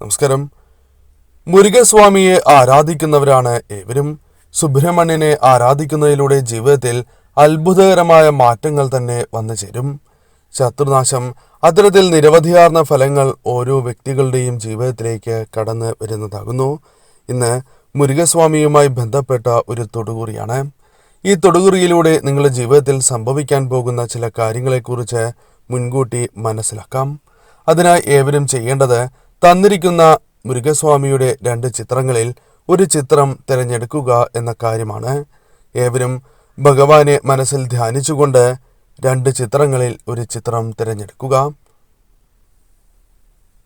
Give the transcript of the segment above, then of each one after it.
നമസ്കാരം. മുരുകസ്വാമിയെ ആരാധിക്കുന്നവരാണ് ഏവരും. സുബ്രഹ്മണ്യനെ ആരാധിക്കുന്നതിലൂടെ ജീവിതത്തിൽ അത്ഭുതകരമായ മാറ്റങ്ങൾ തന്നെ വന്നു ചേരും. ശത്രുനാശം അത്തരത്തിൽ നിരവധിയാർന്ന ഫലങ്ങൾ ഓരോ വ്യക്തികളുടെയും ജീവിതത്തിലേക്ക് കടന്നു വരുന്നതാകുന്നു. ഇന്ന് മുരുകസ്വാമിയുമായി ബന്ധപ്പെട്ട ഒരു തൊടുകുറിയാണ്. ഈ തൊടുകുറിയിലൂടെ നിങ്ങളുടെ ജീവിതത്തിൽ സംഭവിക്കാൻ പോകുന്ന ചില കാര്യങ്ങളെക്കുറിച്ച് മുൻകൂട്ടി മനസ്സിലാക്കാം. അതിനായി ഏവരും ചെയ്യേണ്ടത് തന്നിരിക്കുന്ന മുരുകസ്വാമിയുടെ രണ്ട് ചിത്രങ്ങളിൽ ഒരു ചിത്രം തിരഞ്ഞെടുക്കുക എന്ന കാര്യമാണ്. ഏവരും ഭഗവാനെ മനസ്സിൽ ധ്യാനിച്ചുകൊണ്ട് രണ്ട് ചിത്രങ്ങളിൽ ഒരു ചിത്രം തിരഞ്ഞെടുക്കുക.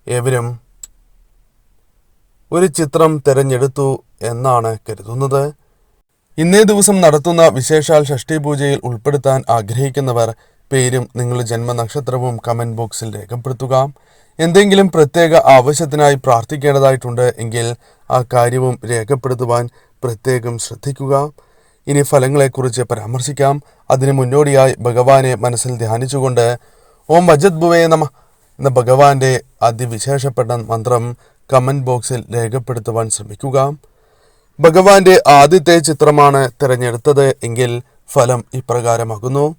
ഏവരും ഒരു ചിത്രം തിരഞ്ഞെടുത്തു എന്നാണ് കരുതുന്നത്. ഇന്നേ ദിവസം നടത്തുന്ന വിശേഷാൽ ഷഷ്ടി പൂജയിൽ ഉൾപ്പെടുത്താൻ ആഗ്രഹിക്കുന്നവർ പേരും നിങ്ങളുടെ ജന്മനക്ഷത്രവും കമന്റ് ബോക്സിൽ രേഖപ്പെടുത്തുക. എന്തെങ്കിലും പ്രത്യേക ആവശ്യത്തിനായി പ്രാർത്ഥിക്കേണ്ടതായിട്ടുണ്ട് എങ്കിൽ ആ കാര്യവും രേഖപ്പെടുത്തുവാൻ പ്രത്യേകം ശ്രദ്ധിക്കുക. ഇനി ഫലങ്ങളെക്കുറിച്ച് പരാമർശിക്കാം. അതിന് മുന്നോടിയായി ഭഗവാനെ മനസ്സിൽ ധ്യാനിച്ചുകൊണ്ട് ഓം വജത് ഭുവേ നമ എന്ന ഭഗവാന്റെ അതിവിശേഷപ്പെട്ട മന്ത്രം കമന്റ് ബോക്സിൽ രേഖപ്പെടുത്തുവാൻ ശ്രമിക്കുക. ഭഗവാന്റെ ആദ്യത്തെ ചിത്രമാണ് തിരഞ്ഞെടുത്തത് എങ്കിൽ ഫലം ഇപ്രകാരമാകുന്നു.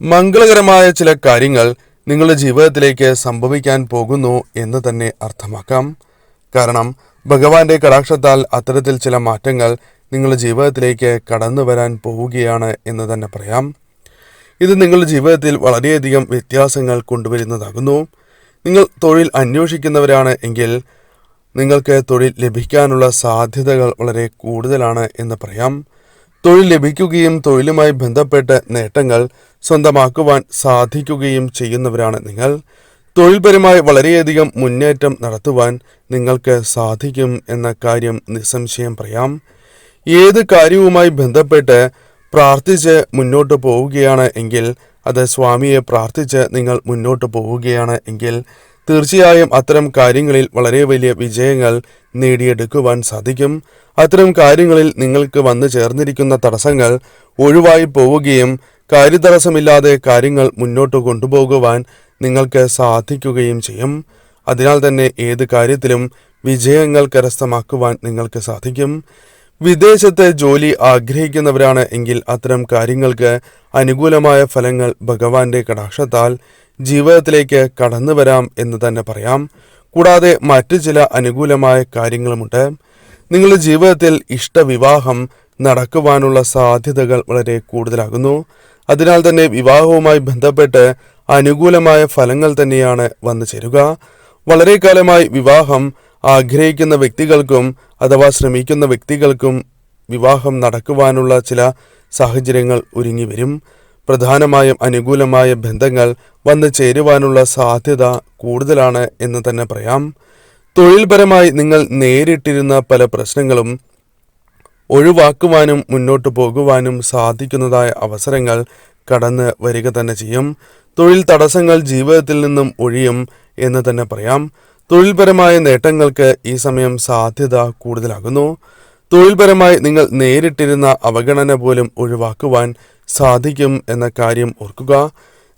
മംഗളകരമായ ചില കാര്യങ്ങൾ നിങ്ങളുടെ ജീവിതത്തിലേക്ക് സംഭവിക്കാൻ പോകുന്നു എന്ന് തന്നെ അർത്ഥമാക്കാം. കാരണം ഭഗവാന്റെ കടാക്ഷത്താൽ അത്തരത്തിൽ ചില മാറ്റങ്ങൾ നിങ്ങളുടെ ജീവിതത്തിലേക്ക് കടന്നു വരാൻ പോവുകയാണ് എന്ന് തന്നെ പറയാം. ഇത് നിങ്ങളുടെ ജീവിതത്തിൽ വളരെയധികം വ്യത്യാസങ്ങൾ കൊണ്ടുവരുന്നതാകുന്നു. നിങ്ങൾ തൊഴിൽ അന്വേഷിക്കുന്നവരാണ് എങ്കിൽ നിങ്ങൾക്ക് തൊഴിൽ ലഭിക്കാനുള്ള സാധ്യതകൾ വളരെ കൂടുതലാണ് എന്ന് പറയാം. തൊഴിൽ ലഭിക്കുകയും തൊഴിലുമായി ബന്ധപ്പെട്ട് നേട്ടങ്ങൾ സ്വന്തമാക്കുവാൻ സാധിക്കുകയും ചെയ്യുന്നവരാണ് നിങ്ങൾ. തൊഴിൽപരമായി വളരെയധികം മുന്നേറ്റം നടത്തുവാൻ നിങ്ങൾക്ക് സാധിക്കും എന്ന കാര്യം നിസ്സംശയം പറയാം. ഏത് കാര്യവുമായി ബന്ധപ്പെട്ട് പ്രാർത്ഥിച്ച് മുന്നോട്ട് പോവുകയാണ് എങ്കിൽ അത് സ്വാമിയെ പ്രാർത്ഥിച്ച് നിങ്ങൾ മുന്നോട്ട് പോവുകയാണ് എങ്കിൽ തീർച്ചയായും അത്തരം കാര്യങ്ങളിൽ വളരെ വലിയ വിജയങ്ങൾ നേടിയെടുക്കുവാൻ സാധിക്കും. അത്തരം കാര്യങ്ങളിൽ നിങ്ങൾക്ക് വന്നു ചേർന്നിരിക്കുന്ന തടസ്സങ്ങൾ ഒഴിവായി പോവുകയും കാര്യതടസ്സമില്ലാതെ കാര്യങ്ങൾ മുന്നോട്ട് കൊണ്ടുപോകുവാൻ നിങ്ങൾക്ക് സാധിക്കുകയും ചെയ്യും. അതിനാൽ തന്നെ ഏത് കാര്യത്തിലും വിജയങ്ങൾ കരസ്ഥമാക്കുവാൻ നിങ്ങൾക്ക് സാധിക്കും. വിദേശത്തെ ജോലി ആഗ്രഹിക്കുന്നവരാണ് എങ്കിൽ അത്തരം കാര്യങ്ങൾക്ക് അനുകൂലമായ ഫലങ്ങൾ ഭഗവാന്റെ കടാക്ഷത്താൽ ജീവിതത്തിലേക്ക് കടന്നു വരാം എന്ന് തന്നെ പറയാം. കൂടാതെ മറ്റു ചില അനുകൂലമായ കാര്യങ്ങളുമുണ്ട്. നിങ്ങളുടെ ജീവിതത്തിൽ ഇഷ്ടവിവാഹം നടക്കുവാനുള്ള സാധ്യതകൾ വളരെ കൂടുതലാകുന്നു. അതിനാൽ തന്നെ വിവാഹവുമായി ബന്ധപ്പെട്ട് അനുകൂലമായ ഫലങ്ങൾ തന്നെയാണ് വന്നു ചേരുക. വളരെ കാലമായി വിവാഹം ആഗ്രഹിക്കുന്ന വ്യക്തികൾക്കും അഥവാ ശ്രമിക്കുന്ന വ്യക്തികൾക്കും വിവാഹം നടക്കുവാനുള്ള ചില സാഹചര്യങ്ങൾ ഒരുങ്ങി വരും. പ്രധാനമായും അനുകൂലമായ ബന്ധങ്ങൾ വന്നു ചേരുവാനുള്ള സാധ്യത കൂടുതലാണ് എന്ന് തന്നെ പറയാം. തൊഴിൽപരമായി നിങ്ങൾ നേരിട്ടിരുന്ന പല പ്രശ്നങ്ങളും ഒഴിവാക്കുവാനും മുന്നോട്ട് പോകുവാനും സാധിക്കുന്നതായ അവസരങ്ങൾ കടന്ന് വരിക തന്നെ ചെയ്യും. തൊഴിൽ തടസ്സങ്ങൾ ജീവിതത്തിൽ നിന്നും ഒഴിയും എന്ന് തന്നെ പറയാം. തൊഴിൽപരമായ നേട്ടങ്ങൾക്ക് ഈ സമയം സാധ്യത കൂടുതലാകുന്നു. തൊഴിൽപരമായി നിങ്ങൾ നേരിട്ടിരുന്ന അവഗണന പോലും ഒഴിവാക്കുവാൻ സാധിക്കും എന്ന കാര്യം ഓർക്കുക.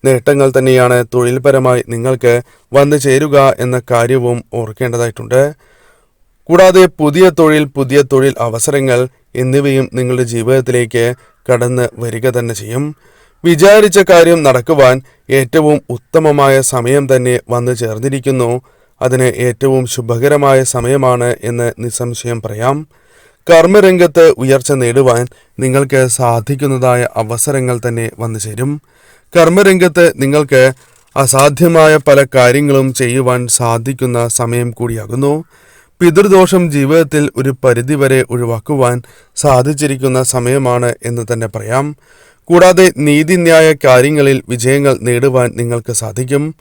നേട്ടങ്ങൾ തന്നെയാണ് തൊഴിൽപരമായി നിങ്ങൾക്ക് വന്നു ചേരുക എന്ന കാര്യവും ഓർക്കേണ്ടതായിട്ടുണ്ട്. കൂടാതെ പുതിയ തൊഴിൽ പുതിയ തൊഴിൽ അവസരങ്ങൾ എന്നിവയും നിങ്ങളുടെ ജീവിതത്തിലേക്ക് കടന്ന് വരിക തന്നെ ചെയ്യും. വിചാരിച്ച കാര്യം നടക്കുവാൻ ഏറ്റവും ഉത്തമമായ സമയം തന്നെ വന്നു ചേർന്നിരിക്കുന്നു. അതിന് ഏറ്റവും ശുഭകരമായ സമയമാണ് എന്ന് നിസ്സംശയം പറയാം. കർമ്മരംഗത്ത് ഉയർച്ച നേടുവാൻ നിങ്ങൾക്ക് സാധിക്കുന്നതായ അവസരങ്ങൾ തന്നെ വന്നു ചേരും. കർമ്മരംഗത്ത് നിങ്ങൾക്ക് അസാധ്യമായ പല കാര്യങ്ങളും ചെയ്യുവാൻ സാധിക്കുന്ന സമയം കൂടിയാകുന്നു. പിതൃദോഷം ജീവിതത്തിൽ ഒരു പരിധിവരെ ഒഴിവാക്കുവാൻ സാധിച്ചിരിക്കുന്ന സമയമാണ് എന്ന് തന്നെ പറയാം. കൂടാതെ നീതിന്യായ കാര്യങ്ങളിൽ വിജയങ്ങൾ നേടുവാൻ നിങ്ങൾക്ക് സാധിക്കും.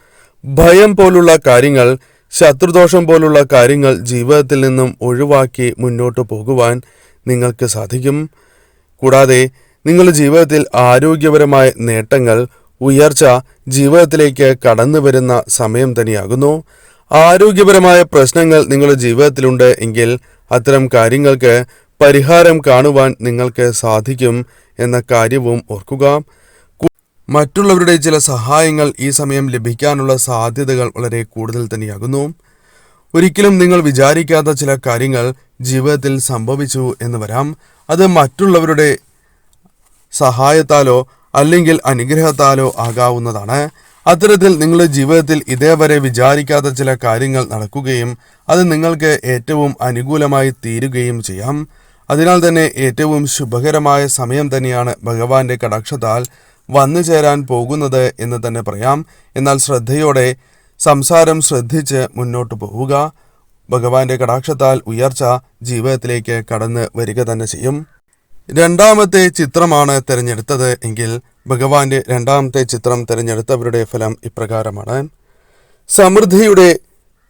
ഭയം പോലുള്ള കാര്യങ്ങൾ ശത്രുദോഷം പോലുള്ള കാര്യങ്ങൾ ജീവിതത്തിൽ നിന്നും ഒഴിവാക്കി മുന്നോട്ട് പോകുവാൻ നിങ്ങൾക്ക് സാധിക്കും. കൂടാതെ നിങ്ങളുടെ ജീവിതത്തിൽ ആരോഗ്യപരമായ നേട്ടങ്ങൾ ഉയർച്ച ജീവിതത്തിലേക്ക് കടന്നു വരുന്ന സമയം തന്നെയാകുന്നു. ആരോഗ്യപരമായ പ്രശ്നങ്ങൾ നിങ്ങളുടെ ജീവിതത്തിലുണ്ട് എങ്കിൽ അത്തരം കാര്യങ്ങൾക്ക് പരിഹാരം കാണുവാൻ നിങ്ങൾക്ക് സാധിക്കും എന്ന കാര്യവും ഓർക്കുക. മറ്റുള്ളവരുടെ ചില സഹായങ്ങൾ ഈ സമയം ലഭിക്കാനുള്ള സാധ്യതകൾ വളരെ കൂടുതൽ തന്നെയാകുന്നു. ഒരിക്കലും നിങ്ങൾ വിചാരിക്കാത്ത ചില കാര്യങ്ങൾ ജീവിതത്തിൽ സംഭവിച്ചു എന്ന് വരാം. അത് മറ്റുള്ളവരുടെ സഹായത്താലോ അല്ലെങ്കിൽ അനുഗ്രഹത്താലോ ആകാവുന്നതാണ്. അത്തരത്തിൽ നിങ്ങളുടെ ജീവിതത്തിൽ ഇതേവരെ വിചാരിക്കാത്ത ചില കാര്യങ്ങൾ നടക്കുകയും അത് നിങ്ങൾക്ക് ഏറ്റവും അനുകൂലമായി തീരുകയും ചെയ്യാം. അതിനാൽ തന്നെ ഏറ്റവും ശുഭകരമായ സമയം തന്നെയാണ് ഭഗവാന്റെ കടാക്ഷത്താൽ വന്നു ചേരാൻ പോകുന്നത് എന്ന് തന്നെ പറയാം. എന്നാൽ ശ്രദ്ധയോടെ സംസാരം ശ്രദ്ധിച്ച് മുന്നോട്ട് പോവുക. ഭഗവാന്റെ കടാക്ഷത്താൽ ഉയർച്ച ജീവിതത്തിലേക്ക് കടന്ന് വരിക തന്നെ ചെയ്യും. രണ്ടാമത്തെ ചിത്രമാണ് തിരഞ്ഞെടുത്തത് എങ്കിൽ ഭഗവാന്റെ രണ്ടാമത്തെ ചിത്രം തിരഞ്ഞെടുത്തവരുടെ ഫലം ഇപ്രകാരമാണ്. സമൃദ്ധിയുടെ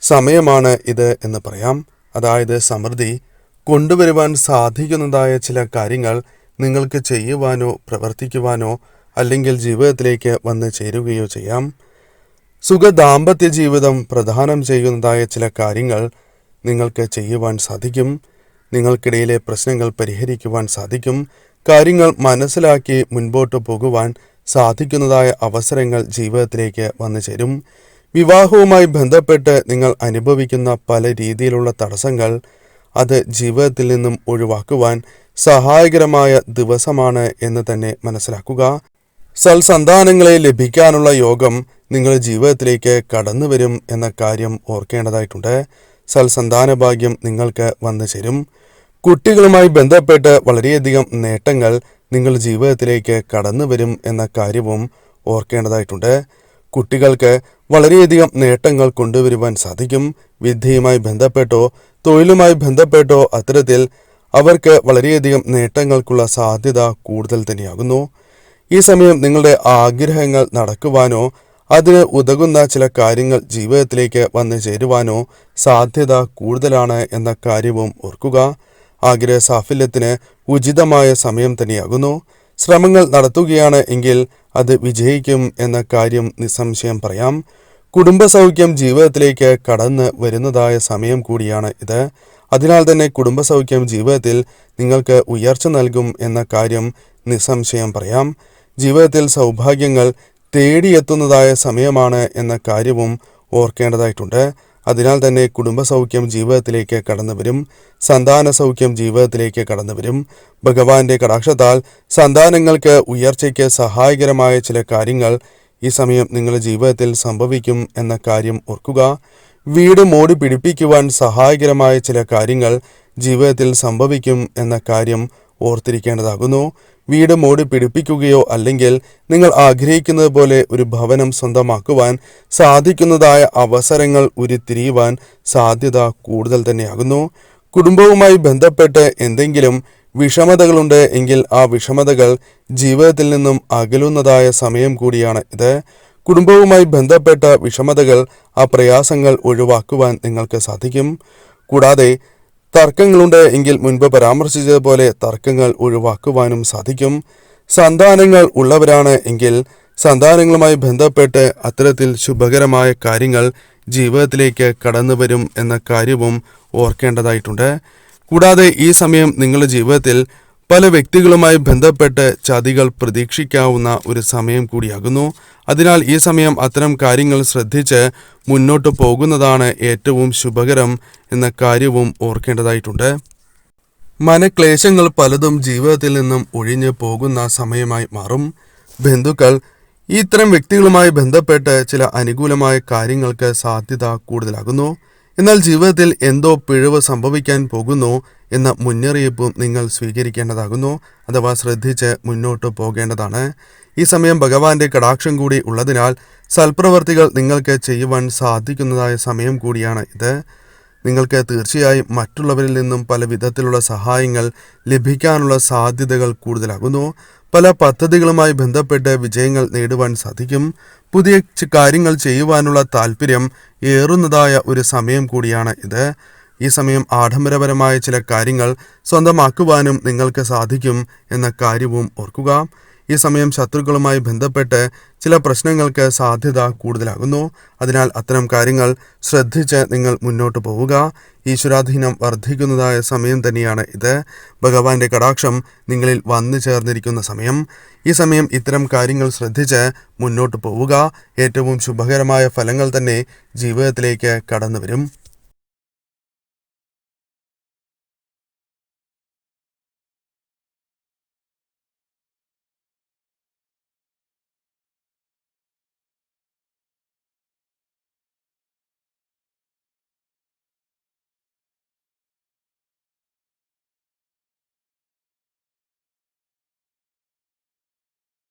സമയമാണ് ഇത് എന്ന് പറയാം. അതായത് സമൃദ്ധി കൊണ്ടുവരുവാൻ സാധിക്കുന്നതായ ചില കാര്യങ്ങൾ നിങ്ങൾക്ക് ചെയ്യുവാനോ പ്രവർത്തിക്കുവാനോ അല്ലെങ്കിൽ ജീവിതത്തിലേക്ക് വന്ന് ചേരുകയോ ചെയ്യാം. സുഖ ദാമ്പത്യ ജീവിതം പ്രധാനം ചെയ്യുന്നതായ ചില കാര്യങ്ങൾ നിങ്ങൾക്ക് ചെയ്യുവാൻ സാധിക്കും. നിങ്ങൾക്കിടയിലെ പ്രശ്നങ്ങൾ പരിഹരിക്കുവാൻ സാധിക്കും. കാര്യങ്ങൾ മനസ്സിലാക്കി മുൻപോട്ട് പോകുവാൻ സാധിക്കുന്നതായ അവസരങ്ങൾ ജീവിതത്തിലേക്ക് വന്നു ചേരും. വിവാഹവുമായി ബന്ധപ്പെട്ട് നിങ്ങൾ അനുഭവിക്കുന്ന പല രീതിയിലുള്ള തടസ്സങ്ങൾ അത് ജീവിതത്തിൽ നിന്നും ഒഴിവാക്കുവാൻ സഹായകരമായ ദിവസമാണ് എന്ന് തന്നെ മനസ്സിലാക്കുക. സൽസന്താനങ്ങളെ ലഭിക്കാനുള്ള യോഗം നിങ്ങൾ ജീവിതത്തിലേക്ക് കടന്നു വരും എന്ന കാര്യം ഓർക്കേണ്ടതായിട്ടുണ്ട്. സൽസന്താന ഭാഗ്യം നിങ്ങൾക്ക് വന്നു ചേരും. കുട്ടികളുമായി ബന്ധപ്പെട്ട് വളരെയധികം നേട്ടങ്ങൾ നിങ്ങളുടെ ജീവിതത്തിലേക്ക് കടന്നു വരും എന്ന കാര്യവും ഓർക്കേണ്ടതായിട്ടുണ്ട്. കുട്ടികൾക്ക് വളരെയധികം നേട്ടങ്ങൾ കൊണ്ടുവരുവാൻ സാധിക്കും. വിദ്യയുമായി ബന്ധപ്പെട്ടോ തൊഴിലുമായി ബന്ധപ്പെട്ടോ അത്തരത്തിൽ അവർക്ക് വളരെയധികം നേട്ടങ്ങൾക്കുള്ള സാധ്യത കൂടുതൽ തന്നെയാകുന്നു. ഈ സമയം നിങ്ങളുടെ ആഗ്രഹങ്ങൾ നടക്കുവാനോ അതിന് ഉതകുന്ന ചില കാര്യങ്ങൾ ജീവിതത്തിലേക്ക് വന്നു ചേരുവാനോ സാധ്യത കൂടുതലാണ് എന്ന കാര്യവും ഓർക്കുക. ആഗ്രഹ സാഫല്യത്തിന് ഉചിതമായ സമയം തന്നെയാകുന്നു ശ്രമങ്ങൾ നടത്തുകയാണ് എങ്കിൽ അത് വിജയിക്കും എന്ന കാര്യം നിസ്സംശയം പറയാം. കുടുംബസൗഖ്യം ജീവിതത്തിലേക്ക് കടന്ന് വരുന്നതായ സമയം കൂടിയാണ് ഇത്. അതിനാൽ തന്നെ കുടുംബസൗഖ്യം ജീവിതത്തിൽ നിങ്ങൾക്ക് ഉയർച്ച നൽകും എന്ന കാര്യം നിസ്സംശയം പറയാം. ജീവിതത്തിൽ സൗഭാഗ്യങ്ങൾ തേടിയെത്തുന്നതായ സമയമാണ് എന്ന കാര്യവും ഓർക്കേണ്ടതായിട്ടുണ്ട്. അതിനാൽ തന്നെ കുടുംബസൗഖ്യം ജീവിതത്തിലേക്ക് കടന്നവരും സന്താന സൗഖ്യം ജീവിതത്തിലേക്ക് കടന്നവരും. ഭഗവാന്റെ കടാക്ഷത്താൽ സന്താനങ്ങൾക്ക് ഉയർച്ചയ്ക്ക് സഹായകരമായ ചില കാര്യങ്ങൾ ഈ സമയം നിങ്ങളുടെ ജീവിതത്തിൽ സംഭവിക്കും എന്ന കാര്യം ഓർക്കുക. വീട് മോടി പിടിപ്പിക്കുവാൻ സഹായകരമായ ചില കാര്യങ്ങൾ ജീവിതത്തിൽ സംഭവിക്കും എന്ന കാര്യം ഓർത്തിരിക്കേണ്ടതാകുന്നു. വീട് മോടി പിടിപ്പിക്കുകയോ അല്ലെങ്കിൽ നിങ്ങൾ ആഗ്രഹിക്കുന്നത് പോലെ ഒരു ഭവനം സ്വന്തമാക്കുവാൻ സാധിക്കുന്നതായ അവസരങ്ങൾ ഉരുത്തിരിയുവാൻ സാധ്യത കൂടുതൽ തന്നെയാകുന്നു. കുടുംബവുമായി ബന്ധപ്പെട്ട് എന്തെങ്കിലും വിഷമതകളുണ്ട് എങ്കിൽ ആ വിഷമതകൾ ജീവിതത്തിൽ നിന്നും അകലുന്നതായ സമയം കൂടിയാണ് ഇത്. കുടുംബവുമായി ബന്ധപ്പെട്ട വിഷമതകൾ ആ പ്രയാസങ്ങൾ ഒഴിവാക്കുവാൻ നിങ്ങൾക്ക് സാധിക്കും. കൂടാതെ തർക്കങ്ങളുണ്ട് എങ്കിൽ മുൻപ് പരാമർശിച്ചതുപോലെ തർക്കങ്ങൾ ഒഴിവാക്കുവാനും സാധിക്കും. സന്താനങ്ങൾ ഉള്ളവരാണ് എങ്കിൽ സന്താനങ്ങളുമായി ബന്ധപ്പെട്ട് അത്തരത്തിൽ ശുഭകരമായ കാര്യങ്ങൾ ജീവിതത്തിലേക്ക് കടന്നു വരും എന്ന കാര്യവും ഓർക്കേണ്ടതായിട്ടുണ്ട്. കൂടാതെ ഈ സമയം നിങ്ങളുടെ ജീവിതത്തിൽ പല വ്യക്തികളുമായി ബന്ധപ്പെട്ട് ചതികൾ പ്രതീക്ഷിക്കാവുന്ന ഒരു സമയം കൂടിയാകുന്നു. അതിനാൽ ഈ സമയം അത്തരം കാര്യങ്ങൾ ശ്രദ്ധിച്ച് മുന്നോട്ട് പോകുന്നതാണ് ഏറ്റവും ശുഭകരം എന്ന കാര്യവും ഓർക്കേണ്ടതായിട്ടുണ്ട്. മനക്ലേശങ്ങൾ പലതും ജീവിതത്തിൽ നിന്നും ഒഴിഞ്ഞു പോകുന്ന സമയമായി മാറും. ബന്ധുക്കൾ ഇത്തരം വ്യക്തികളുമായി ബന്ധപ്പെട്ട് ചില അനുകൂലമായ കാര്യങ്ങൾക്ക് സാധ്യത കൂടുതലാകുന്നു. എന്നാൽ ജീവിതത്തിൽ എന്തോ പിഴവ് സംഭവിക്കാൻ പോകുന്നു എന്ന മുന്നറിയിപ്പും നിങ്ങൾ സ്വീകരിക്കേണ്ടതാകുന്നു അഥവാ ശ്രദ്ധിച്ച് മുന്നോട്ട് പോകേണ്ടതാണ്. ഈ സമയം ഭഗവാന്റെ കടാക്ഷം കൂടി ഉള്ളതിനാൽ സൽപ്രവർത്തികൾ നിങ്ങൾക്ക് ചെയ്യുവാൻ സാധിക്കുന്നതായ സമയം കൂടിയാണ് ഇത്. നിങ്ങൾക്ക് തീർച്ചയായും മറ്റുള്ളവരിൽ നിന്നും പല വിധത്തിലുള്ള സഹായങ്ങൾ ലഭിക്കാനുള്ള സാധ്യതകൾ കൂടുതലാകുന്നു. പല പദ്ധതികളുമായി ബന്ധപ്പെട്ട് വിജയങ്ങൾ നേടുവാൻ സാധിക്കും. പുതിയ കാര്യങ്ങൾ ചെയ്യുവാനുള്ള താല്പര്യം ഏറുന്നതായ ഒരു സമയം കൂടിയാണ് ഇത്. ഈ സമയം ആഡംബരപരമായ ചില കാര്യങ്ങൾ സ്വന്തമാക്കുവാനും നിങ്ങൾക്ക് സാധിക്കും എന്ന കാര്യവും ഓർക്കുക. ഈ സമയം ശത്രുക്കളുമായി ബന്ധപ്പെട്ട് ചില പ്രശ്നങ്ങൾക്ക് സാധ്യത കൂടുതലാകുന്നു. അതിനാൽ അത്തരം കാര്യങ്ങൾ ശ്രദ്ധിച്ച് നിങ്ങൾ മുന്നോട്ട് പോവുക. ഈശ്വരാധീനം വർദ്ധിക്കുന്നതായ സമയം തന്നെയാണ് ഇത്. ഭഗവാന്റെ കടാക്ഷം നിങ്ങളിൽ വന്നു ചേർന്നിരിക്കുന്ന സമയം. ഈ സമയം ഇത്തരം കാര്യങ്ങൾ ശ്രദ്ധിച്ച് മുന്നോട്ട് പോവുക. ഏറ്റവും ശുഭകരമായ ഫലങ്ങൾ തന്നെ ജീവിതത്തിലേക്ക് കടന്നു വരും